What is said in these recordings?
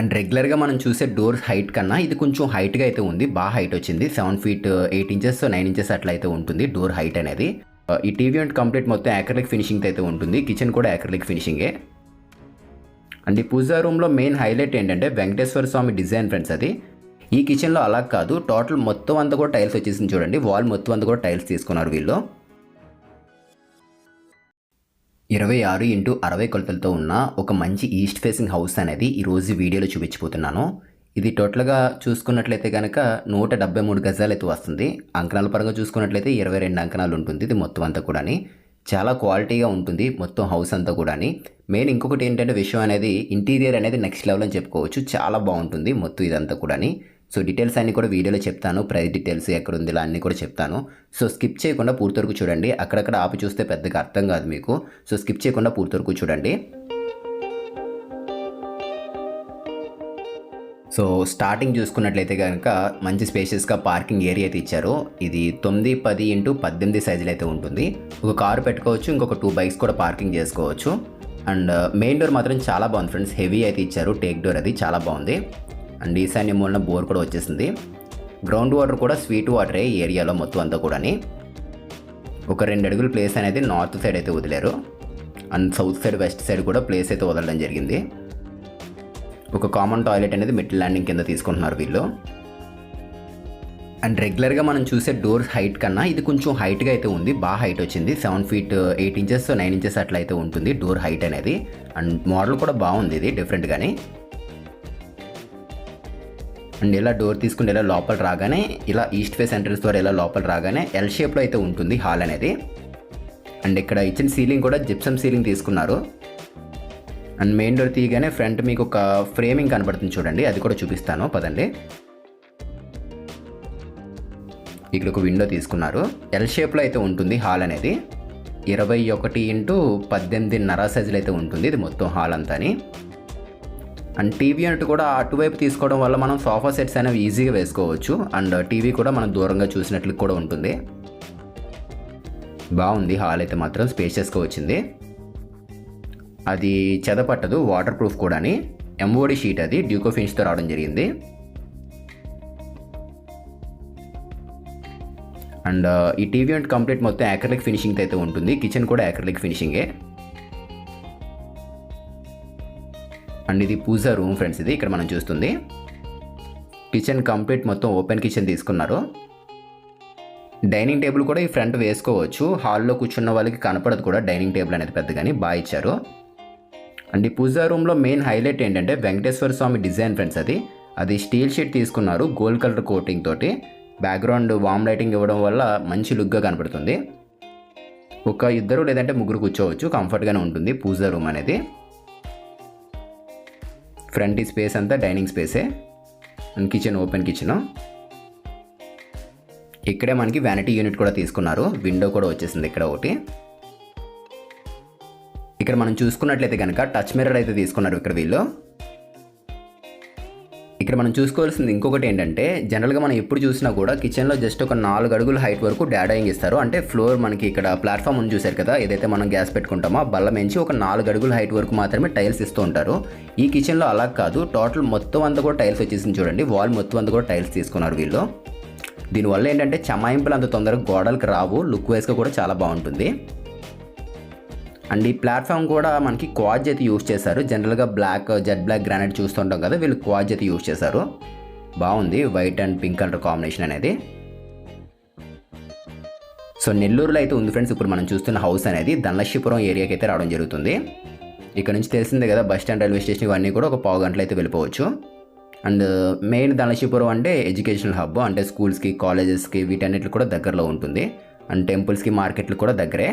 And రెగ్యులర్గా మనం చూసే డోర్ హైట్ కన్నా ఇది కొంచెం హైట్గా అయితే ఉంది. బాగా హైట్ వచ్చింది. Seven feet eight inches nine inches అట్లా అయితే ఉంటుంది డోర్ హైట్ అనేది. Uh, ఈ టీవీ అండ్ కంప్లీట్ మొత్తం యాక్రలిక్ ఫినిషింగ్ అయితే ఉంటుంది. కిచెన్ కూడా యాక్రలిక్ ఫినిషింగే అండ్ ఈ పూజా రూమ్లో మెయిన్ హైలైట్ ఏంటంటే వెంకటేశ్వర స్వామి డిజైన్ ఫ్రెండ్స్ అది. ఈ కిచెన్లో అలా కాదు. టోటల్ మొత్తం అంతా కూడా టైల్స్ వచ్చేసింది చూడండి. వాల్ మొత్తం అంతా కూడా టైల్స్ తీసుకున్నారు వీళ్ళు. ఇరవై ఆరు ఇంటూ అరవై కొలతలతో ఉన్న ఒక మంచి ఈస్ట్ ఫేసింగ్ హౌస్ అనేది ఈరోజు వీడియోలో చూపించిపోతున్నాను ఇది టోటల్గా చూసుకున్నట్లయితే కనుక నూట డెబ్బై మూడు గజాలు అయితే వస్తుంది. అంకణాల పరంగా చూసుకున్నట్లయితే ఇరవై రెండు అంకణాలు ఉంటుంది. ఇది మొత్తం అంతా కూడాని. చాలా క్వాలిటీగా ఉంటుంది మొత్తం హౌస్ అంతా కూడాని. మెయిన్ ఇంకొకటి ఏంటంటే విషయం అనేది ఇంటీరియర్ అనేది నెక్స్ట్ లెవెల్ అని చెప్పుకోవచ్చు. చాలా బాగుంటుంది మొత్తం ఇదంతా కూడాని. సో డీటెయిల్స్ అన్ని కూడా వీడియోలో చెప్తాను. ప్రైస్ డీటెయిల్స్ ఎక్కడ ఉంది ఇలా అన్నీ కూడా చెప్తాను. సో స్కిప్ చేయకుండా పూర్తి వరకు చూడండి. అక్కడక్కడ ఆపి చూస్తే పెద్దగా అర్థం కాదు మీకు. సో స్కిప్ చేయకుండా పూర్తి వరకు చూడండి. సో స్టార్టింగ్ చూసుకున్నట్లయితే కనుక మంచి స్పేషియస్గా పార్కింగ్ ఏరియా అయితే ఇచ్చారు. ఇది తొమ్మిది పది ఇంటూ పద్దెనిమిది సైజులు అయితే ఉంటుంది. ఒక కారు పెట్టుకోవచ్చు ఇంకొక టూ బైక్స్ కూడా పార్కింగ్ చేసుకోవచ్చు. అండ్ మెయిన్ డోర్ మాత్రం చాలా బాగుంది ఫ్రెండ్స్ హెవీ అయితే ఇచ్చారు. టేక్ డోర్ అది చాలా బాగుంది. అండ్ ఈశాన్య మూలన బోర్ కూడా వచ్చేసింది. గ్రౌండ్ వాటర్ కూడా స్వీట్ వాటరే ఈ ఏరియాలో మొత్తం అంతా కూడాని. ఒక రెండు అడుగుల ప్లేస్ అనేది నార్త్ సైడ్ అయితే వదిలేరు. And south side west side కూడా ప్లేస్ అయితే వదలడం జరిగింది. ఒక కామన్ టాయిలెట్ అనేది మిడ్ ల్యాండింగ్ కింద తీసుకుంటున్నారు వీళ్ళు. అండ్ రెగ్యులర్గా మనం చూసే డోర్ హైట్ కన్నా ఇది కొంచెం హైట్గా అయితే ఉంది. బాగా హైట్ వచ్చింది. Seven feet eight inches nine inches అట్లా అయితే ఉంటుంది డోర్ హైట్ అనేది. అండ్ మోడల్ కూడా బాగుంది ఇది డిఫరెంట్గానే. అండ్ ఇలా డోర్ తీసుకుంటే ఇలా లోపల రాగానే ఇలా ఈస్ట్ ఫేస్ ఎంట్రన్స్ ద్వారా ఇలా లోపల రాగానే ఎల్ షేప్లో అయితే ఉంటుంది హాల్ అనేది. అండ్ ఇక్కడ ఇచ్చిన సీలింగ్ కూడా జిప్సమ్ సీలింగ్ తీసుకున్నారు. అండ్ మెయిన్ డోర్ తీయగానే ఫ్రంట్ మీకు ఒక ఫ్రేమింగ్ కనబడుతుంది చూడండి అది కూడా చూపిస్తాను పదండి. ఇక్కడ ఒక విండో తీసుకున్నారు. ఎల్ షేప్లో అయితే ఉంటుంది హాల్ అనేది. ఇరవై ఒకటి ఇంటూ పద్దెనిమిదిన్నర సైజులు అయితే ఉంటుంది ఇది మొత్తం హాల్ అంతా అని అండ్ టీవీ యూనిట్ కూడా అటువైపు తీసుకోవడం వల్ల మనం సోఫా సెట్స్ అనేవి ఈజీగా వేసుకోవచ్చు. అండ్ టీవీ కూడా మనం దూరంగా చూసినట్లు కూడా ఉంటుంది. బాగుంది. హాల్ అయితే మాత్రం స్పేషియస్గా వచ్చింది. అది చెదపట్టదు వాటర్ ప్రూఫ్ కూడాని. ఎంఓడి షీట్ అది. డ్యూకో ఫిన్స్తో రావడం జరిగింది. అండ్ ఈ టీవీ యూనిట్ కంప్లీట్ మొత్తం యాక్రలిక్ ఫినిషింగ్తో అయితే ఉంటుంది. కిచెన్ కూడా యాక్రలిక్ ఫినిషింగే అండ్ ఇది పూజా రూమ్ ఫ్రెండ్స్ ఇది. ఇక్కడ మనం చూస్తుంది. కిచెన్ కంప్లీట్ మొత్తం ఓపెన్ కిచెన్ తీసుకున్నారు. డైనింగ్ టేబుల్ కూడా ఈ ఫ్రంట్ వేసుకోవచ్చు. హాల్లో కూర్చున్న వాళ్ళకి కనపడదు కూడా డైనింగ్ టేబుల్ అనేది పెద్దగాని బాగా ఇచ్చారు. అండ్ ఈ పూజా రూమ్లో మెయిన్ హైలైట్ ఏంటంటే వెంకటేశ్వర స్వామి డిజైన్ ఫ్రెండ్స్ అది. అది స్టీల్ షీట్ తీసుకున్నారు గోల్డ్ కలర్ కోటింగ్ తోటి. బ్యాక్గ్రౌండ్ వామ్ లైటింగ్ ఇవ్వడం వల్ల మంచి లుక్గా కనపడుతుంది. ఒక ఇద్దరు లేదంటే ముగ్గురు కూర్చోవచ్చు. కంఫర్ట్గానే ఉంటుంది పూజా రూమ్ అనేది. ఫ్రంట్ ఈ స్పేస్ అంతా dining స్పేసే. And kitchen open kitchen. ఇక్కడే మనకి వ్యానిటీ యూనిట్ కూడా తీసుకున్నారు. విండో కూడా వచ్చేసింది ఇక్కడ ఒకటి. ఇక్కడ మనం చూసుకున్నట్లయితే కనుక టచ్ మిర్రర్ అయితే తీసుకున్నారు ఇక్కడ వీళ్ళు. ఇక్కడ మనం చూసుకోవాల్సింది ఇంకొకటి ఏంటంటే జనరల్గా మనం ఎప్పుడు చూసినా కూడా కిచెన్లో జస్ట్ ఒక నాలుగు అడుగుల హైట్ వరకు డాడాయింగ్ ఇస్తారు అంటే ఫ్లోర్ మనకి ఇక్కడ ప్లాట్ఫామ్ ఉంది చూసారు కదా ఏదైతే మనం గ్యాస్ పెట్టుకుంటామో ఆ బల్ల మించి ఒక నాలుగు అడుగుల హైట్ వరకు మాత్రమే టైల్స్ ఇస్తూ ఉంటారు. ఈ కిచెన్లో అలా కాదు టోటల్ మొత్తం అంతా కూడా టైల్స్ వచ్చేసింది చూడండి వాల్ మొత్తం అంతా కూడా టైల్స్ తీసుకున్నారు వీళ్ళు. దీనివల్ల ఏంటంటే చమాయింపులు అంత తొందరగా గోడలకు రావు లుక్ వైజ్గా కూడా చాలా బాగుంటుంది. అండ్ ఈ ప్లాట్ఫామ్ కూడా మనకి క్వాజ్ అయితే యూస్ చేశారు. జనరల్గా బ్లాక్ జెడ్ బ్లాక్ గ్రానైట్ చూస్తుంటాం కదా వీళ్ళు క్వాజ్ అయితే యూస్ చేశారు. బాగుంది. White and pink colour combination అనేది. సో నెల్లూరులో అయితే ఉంది ఫ్రెండ్స్. ఇప్పుడు మనం చూస్తున్న హౌస్ అనేది ధనలక్ష్మీపురం ఏరియాకి అయితే రావడం జరుగుతుంది. ఇక్కడ నుంచి తెలిసిందే కదా బస్ స్టాండ్ రైల్వే స్టేషన్ ఇవన్నీ కూడా ఒక పావు గంటలు అయితే వెళ్ళిపోవచ్చు. అండ్ మెయిన్ ధనలక్ష్మీపురం అంటే ఎడ్యుకేషనల్ హబ్ అంటే స్కూల్స్కి కాలేజెస్కి వీటన్నిటికి కూడా దగ్గరలో ఉంటుంది. అండ్ టెంపుల్స్కి మార్కెట్లు కూడా దగ్గరే.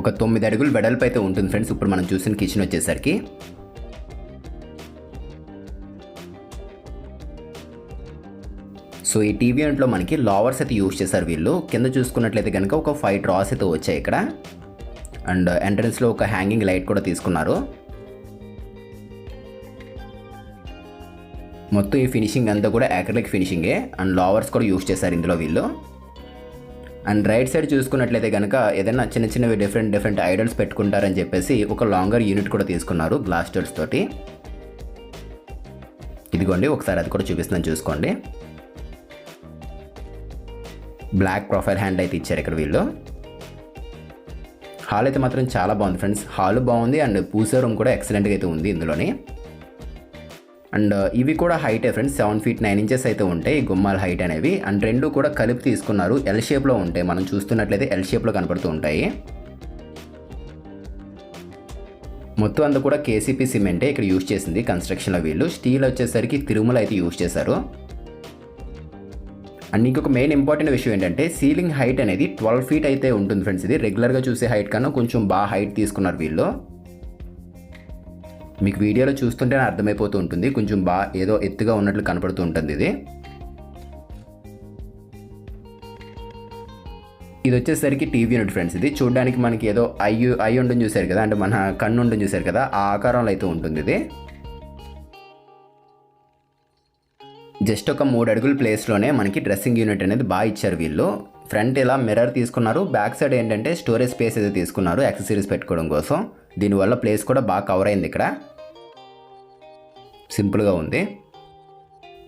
ఒక తొమ్మిది అడుగులు వెడల్పు అయితే ఉంటుంది ఫ్రెండ్స్. ఇప్పుడు మనం చూసిన కిచెన్ వచ్చేసరికి. సో ఈ టీవీ అంట్లో మనకి లావర్స్ అయితే యూజ్ చేశారు వీళ్ళు. కింద చూసుకున్నట్లయితే కనుక ఒక ఫైవ్ డ్రాస్ అయితే వచ్చాయి ఇక్కడ. అండ్ ఎంట్రన్స్లో ఒక హ్యాంగింగ్ లైట్ కూడా తీసుకున్నారు. మొత్తం ఈ ఫినిషింగ్ అంతా కూడా యాక్రలిక్ ఫినిషింగే అండ్ లావర్స్ కూడా యూజ్ చేశారు ఇందులో వీళ్ళు. అండ్ రైట్ సైడ్ చూసుకున్నట్లయితే కనుక ఏదైనా చిన్న చిన్నవి డిఫరెంట్ డిఫరెంట్ ఐడల్స్ పెట్టుకుంటారని చెప్పేసి ఒక లాంగర్ యూనిట్ కూడా తీసుకున్నారు గ్లాస్ డోర్స్ తోటి. ఇదిగోండి ఒకసారి అది కూడా చూపిస్తున్నాను చూసుకోండి. బ్లాక్ ప్రొఫైల్ హ్యాండ్ అయితే ఇచ్చారు ఇక్కడ వీళ్ళు. హాల్ అయితే మాత్రం చాలా బాగుంది ఫ్రెండ్స్ హాల్ బాగుంది అండ్ పూసా రూమ్ కూడా ఎక్సలెంట్గా అయితే ఉంది ఇందులోని. అండ్ uh, ఇవి కూడా హైటే friends seven feet nine inches అయితే ఉంటాయి ఈ గుమ్మాల హైట్ అనేవి. అండ్ రెండు కూడా కలిపి తీసుకున్నారు. ఎల్ షేప్లో ఉంటాయి. మనం చూస్తున్నట్లయితే ఎల్ షేప్లో కనపడుతూ ఉంటాయి. మొత్తం అంతా కూడా కేసీపీ సిమెంటే ఇక్కడ యూజ్ చేసింది కన్స్ట్రక్షన్లో వీళ్ళు. స్టీల్ వచ్చేసరికి తిరుమల అయితే యూజ్ చేశారు. అండ్ ఇంకొక మెయిన్ ఇంపార్టెంట్ విషయం ఏంటంటే సీలింగ్ హైట్ అనేది ట్వెల్వ్ ఫీట్ అయితే ఉంటుంది ఫ్రెండ్స్ ఇది రెగ్యులర్గా చూసే హైట్ కన్నా కొంచెం బాగా హైట్ తీసుకున్నారు వీళ్ళు. మీకు వీడియోలో చూస్తుంటేనే అర్థమైపోతూ ఉంటుంది. కొంచెం బాగా ఏదో ఎత్తుగా ఉన్నట్లు కనపడుతూ ఉంటుంది ఇది. ఇది వచ్చేసరికి టీవీ యూనిట్ ఫ్రెండ్స్ ఇది. చూడడానికి మనకి ఏదో అయ్యి అయ్యి ఉండని చూసారు కదా అంటే మన కన్ను ఉండని చూశారు కదా ఆ ఆకారంలో అయితే ఉంటుంది ఇది. జస్ట్ ఒక మూడు అడుగుల ప్లేస్లోనే మనకి డ్రెస్సింగ్ యూనిట్ అనేది బాగా ఇచ్చారు వీళ్ళు. ఫ్రంట్ ఇలా మిర్రర్ తీసుకున్నారు. బ్యాక్ సైడ్ ఏంటంటే స్టోరేజ్ స్పేస్ అయితే తీసుకున్నారు యాక్సెసరీస్ పెట్టుకోవడం కోసం. దీనివల్ల ప్లేస్ కూడా బాగా కవర్ అయింది ఇక్కడ. సింపుల్గా ఉంది.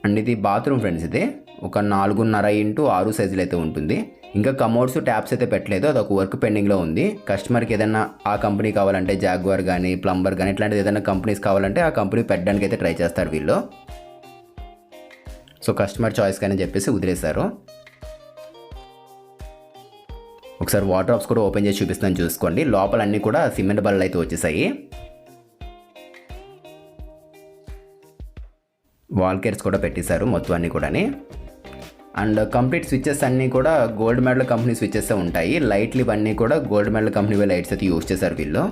అండ్ ఇది బాత్రూమ్ ఫ్రెండ్స్ ఇది. ఒక నాలుగున్నర ఇంటూ ఆరు సైజులు అయితే ఉంటుంది. ఇంకా కమోడ్స్ ట్యాప్స్ అయితే పెట్టలేదు. అది ఒక వర్క్ పెండింగ్లో ఉంది. కస్టమర్కి ఏదైనా ఆ కంపెనీ కావాలంటే జాగ్వార్ కానీ ప్లంబర్ కానీ ఇట్లాంటిది ఏదైనా కంపెనీస్ కావాలంటే ఆ కంపెనీ పెట్టడానికి అయితే ట్రై చేస్తారు వీళ్ళు. సో కస్టమర్ చాయిస్ కానీ చెప్పేసి వదిలేశారు. ఒకసారి వాటర్ ఆప్స్ కూడా ఓపెన్ చేసి చూపిస్తాను చూసుకోండి. లోపల అన్నీ కూడా సిమెంట్ బల్లలు అయితే వచ్చేసాయి. వాల్ కేర్స్ కూడా పెట్టేశారు మొత్తం అన్నీ కూడాని. అండ్ కంప్లీట్ స్విచ్చెస్ అన్నీ కూడా గోల్డ్ మెడల్ కంపెనీ స్విచ్చెస్ ఉంటాయి. లైట్లు ఇవన్నీ కూడా గోల్డ్ మెడల్ కంపెనీ లైట్స్ అయితే యూస్ చేశారు వీళ్ళు.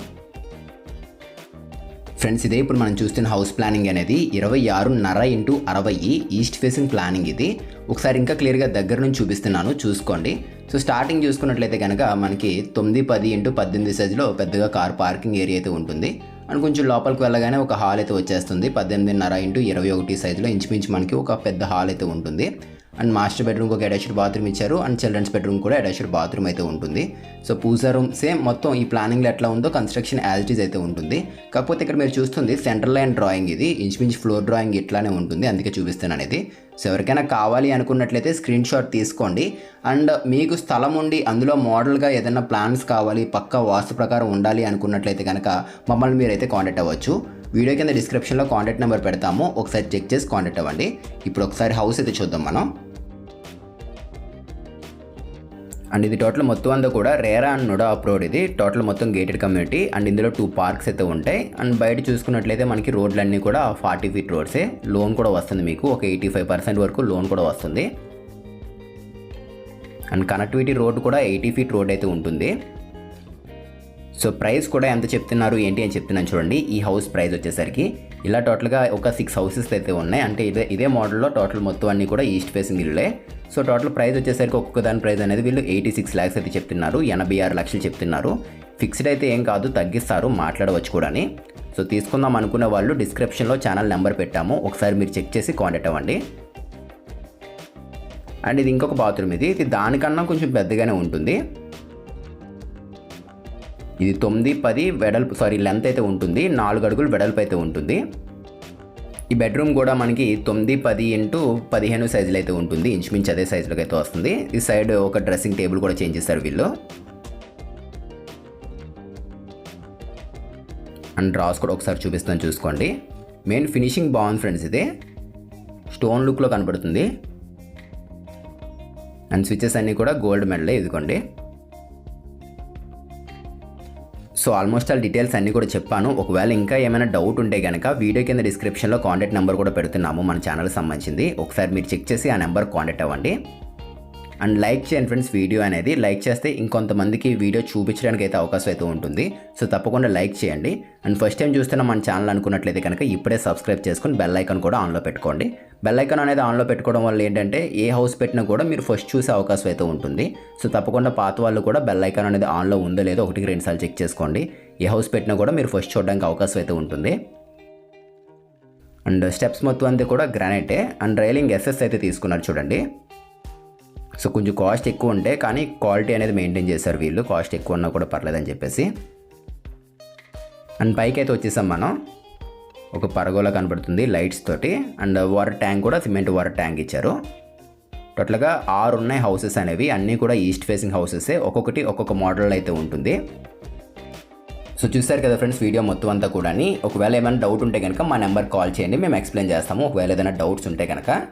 ఫ్రెండ్స్ ఇదే ఇప్పుడు మనం చూస్తున్న హౌస్ ప్లానింగ్ అనేది ఇరవై ఆరున్నర ఇంటూ అరవై ఈస్ట్ ఫేసింగ్ ప్లానింగ్ ఇది. ఒకసారి ఇంకా క్లియర్గా దగ్గర నుంచి చూపిస్తున్నాను చూసుకోండి. సో స్టార్టింగ్ చూసుకున్నట్లయితే కనుక మనకి తొమ్మిది పది ఇంటూ పద్దెనిమిది సైజులో పెద్దగా కార్ పార్కింగ్ ఏరియా అయితే ఉంటుంది. అండ్ కొంచెం లోపలికి వెళ్ళగానే ఒక హాల్ అయితే వచ్చేస్తుంది. పద్దెనిమిదిన్నర ఇంటూ ఇరవై ఒకటి సైజులో ఇంచుమించు మనకి ఒక పెద్ద హాల్ అయితే ఉంటుంది. అండ్ మాస్టర్ బెడ్రూమ్కి ఒక అటాచ్డ్ బాత్రూమ్ ఇచ్చారు అండ్ చిల్డ్రన్స్ బెడ్రూమ్ కూడా అటాచ్డ్ బాత్రూమ్ అయితే ఉంటుంది. సో పూజా రూమ్ సేమ్ మొత్తం ఈ ప్లానింగ్లో ఎట్లా ఉందో కన్స్ట్రక్షన్ యాజిటీస్ అయితే ఉంటుంది. కాకపోతే ఇక్కడ మీరు చూస్తుంది సెంట్రల్ లైన్ డ్రాయింగ్ ఇది ఇంచుమించు ఫ్లోర్ డ్రాయింగ్ ఇట్లానే ఉంటుంది అందుకే చూపిస్తాను అనేది. సో ఎవరికైనా కావాలి అనుకున్నట్లయితే స్క్రీన్ షాట్ తీసుకోండి. అండ్ మీకు స్థలం ఉండి అందులో మోడల్గా ఏదైనా ప్లాన్స్ కావాలి పక్క వాస్తు ప్రకారం ఉండాలి అనుకున్నట్లయితే కనుక మమ్మల్ని మీరైతే కాంటాక్ట్ అవ్వచ్చు. వీడియో కింద డిస్క్రిప్షన్లో కాంటాక్ట్ నెంబర్ పెడతాము ఒకసారి చెక్ చేసి కాంటాక్ట్ అవ్వండి. ఇప్పుడు ఒకసారి హౌస్ అయితే చూద్దాం మనం. అండ్ ఇది టోటల్ మొత్తం అంతా కూడా రేరా అండ్ నుడా అప్రోడ్ ఇది. టోటల్ మొత్తం గేటెడ్ కమ్యూనిటీ అండ్ ఇందులో టూ పార్క్స్ అయితే ఉంటాయి. అండ్ బయట చూసుకున్నట్లయితే మనకి రోడ్లన్నీ కూడా ఫార్టీ ఫీట్ రోడ్సే లోన్ కూడా వస్తుంది మీకు. ఒక ఎయిటీ ఫైవ్ పర్సెంట్ వరకు లోన్ కూడా వస్తుంది. అండ్ కనెక్టివిటీ రోడ్ కూడా ఎయిటీ ఫీట్ రోడ్ అయితే ఉంటుంది. సో ప్రైస్ కూడా ఎంత చెప్తున్నారు ఏంటి అని చెప్తున్నాను చూడండి. ఈ హౌస్ ప్రైస్ వచ్చేసరికి ఇలా టోటల్గా ఒక సిక్స్ హౌసెస్ అయితే ఉన్నాయి. అంటే ఇదే ఇదే మోడల్లో టోటల్ మొత్తం అన్ని కూడా ఈస్ట్ ఫేసింగ్ ఇల్లే. సో టోటల్ ప్రైస్ వచ్చేసరికి ఒక్కొక్క దాని ప్రైస్ అనేది వీళ్ళు ఎయిటీ సిక్స్ ల్యాక్స్ అయితే చెప్తున్నారు. ఎనభై ఆరు లక్షలు చెప్తున్నారు. ఫిక్స్డ్ అయితే ఏం కాదు తగ్గిస్తారు మాట్లాడవచ్చు కూడాని. సో తీసుకుందాం అనుకునే వాళ్ళు డిస్క్రిప్షన్లో ఛానల్ నెంబర్ పెట్టాము. ఒకసారి మీరు చెక్ చేసి కాంటాక్ట్ అవ్వండి. అండ్ ఇది ఇంకొక బాత్రూమ్ ఇది. ఇది దానికన్నా కొంచెం పెద్దగానే ఉంటుంది. ఇది తొమ్మిది పది వెడల్పు సారీ లెంత్ అయితే ఉంటుంది. నాలుగు అడుగులు వెడల్పు అయితే ఉంటుంది. ఈ బెడ్రూమ్ కూడా మనకి తొమ్మిది పది ఇంటూ పదిహేను సైజులు అయితే ఉంటుంది. ఇంచుమించు అదే సైజులోకి అయితే వస్తుంది. ఈ సైడ్ ఒక డ్రెస్సింగ్ టేబుల్ కూడా చేంజ్ చేస్తారు వీళ్ళు. అండ్ డ్రాస్ కూడా ఒకసారి చూపిస్తాను చూసుకోండి. మెయిన్ ఫినిషింగ్ బాగుంది ఫ్రెండ్స్ ఇది. స్టోన్ లుక్లో కనబడుతుంది అండ్ స్విచెస్ అన్నీ కూడా గోల్డ్ మెడలే ఇదిగోండి. సో ఆల్మోస్ట్ ఆల్ డీటెయిల్స్ అన్నీ కూడా చెప్పాను. ఒకవేళ ఇంకా ఏమైనా డౌట్ ఉంటే కనుక వీడియో కింద డిస్క్రిప్షన్లో కాంటాక్ట్ నెంబర్ కూడా పెడుతున్నాము మన ఛానల్ సంబంధించింది. ఒకసారి మీరు చెక్ చేసి ఆ నెంబర్ కాంటాక్ట్ అవ్వండి. అండ్ లైక్ చేయండి ఫ్రెండ్స్ వీడియో అనేది. లైక్ చేస్తే ఇంకొంతమందికి వీడియో చూపించడానికి అయితే అవకాశం అయితే ఉంటుంది. సో తప్పకుండా లైక్ చేయండి. అండ్ ఫస్ట్ టైం చూస్తున్న మన ఛానల్ అనుకున్నట్లయితే కనుక ఇప్పుడే సబ్స్క్రైబ్ చేసుకుని బెల్ ఐకాన్ కూడా ఆన్లో పెట్టుకోండి. బెల్ ఐకాన్ అనేది ఆన్లో పెట్టుకోవడం వల్ల ఏంటంటే ఏ హౌస్ పెట్టినా కూడా మీరు ఫస్ట్ చూసే అవకాశం అయితే ఉంటుంది. సో తప్పకుండా పాత వాళ్ళు కూడా బెల్ ఐకాన్ అనేది ఆన్లో ఉందో లేదో ఒకటికి రెండుసార్లు చెక్ చేసుకోండి. ఏ హౌస్ పెట్టినా కూడా మీరు ఫస్ట్ చూడడానికి అవకాశం అయితే ఉంటుంది. అండ్ స్టెప్స్ మొత్తం అంతా కూడా గ్రానైటే. అండ్ రైలింగ్ ఎస్ఎస్ అయితే తీసుకున్నారు చూడండి. సో కొంచెం కాస్ట్ ఎక్కువ ఉంటే కానీ క్వాలిటీ అనేది మెయింటైన్ చేశారు వీళ్ళు. కాస్ట్ ఎక్కువ ఉన్నా కూడా పర్లేదని చెప్పేసి. అండ్ పైకి అయితే వచ్చేసాం మనం. ఒక పరగోలా కనబడుతుంది లైట్స్ తోటి. అండ్ వాటర్ ట్యాంక్ కూడా సిమెంట్ వాటర్ ట్యాంక్ ఇచ్చారు. టోటల్గా ఆరు ఉన్నాయి హౌసెస్ అనేవి. అన్నీ కూడా ఈస్ట్ ఫేసింగ్ హౌసెసే ఒక్కొక్కటి ఒక్కొక్క మోడల్ అయితే ఉంటుంది. సో చూస్తారు కదా ఫ్రెండ్స్ వీడియో మొత్తం అంతా కూడా ఒకవేళ ఏమైనా డౌట్ ఉంటే కనుక మా నెంబర్ కాల్ చేయండి. మేము ఎక్స్ప్లెయిన్ చేస్తాము. ఒకవేళ ఏదైనా డౌట్స్ ఉంటే కనుక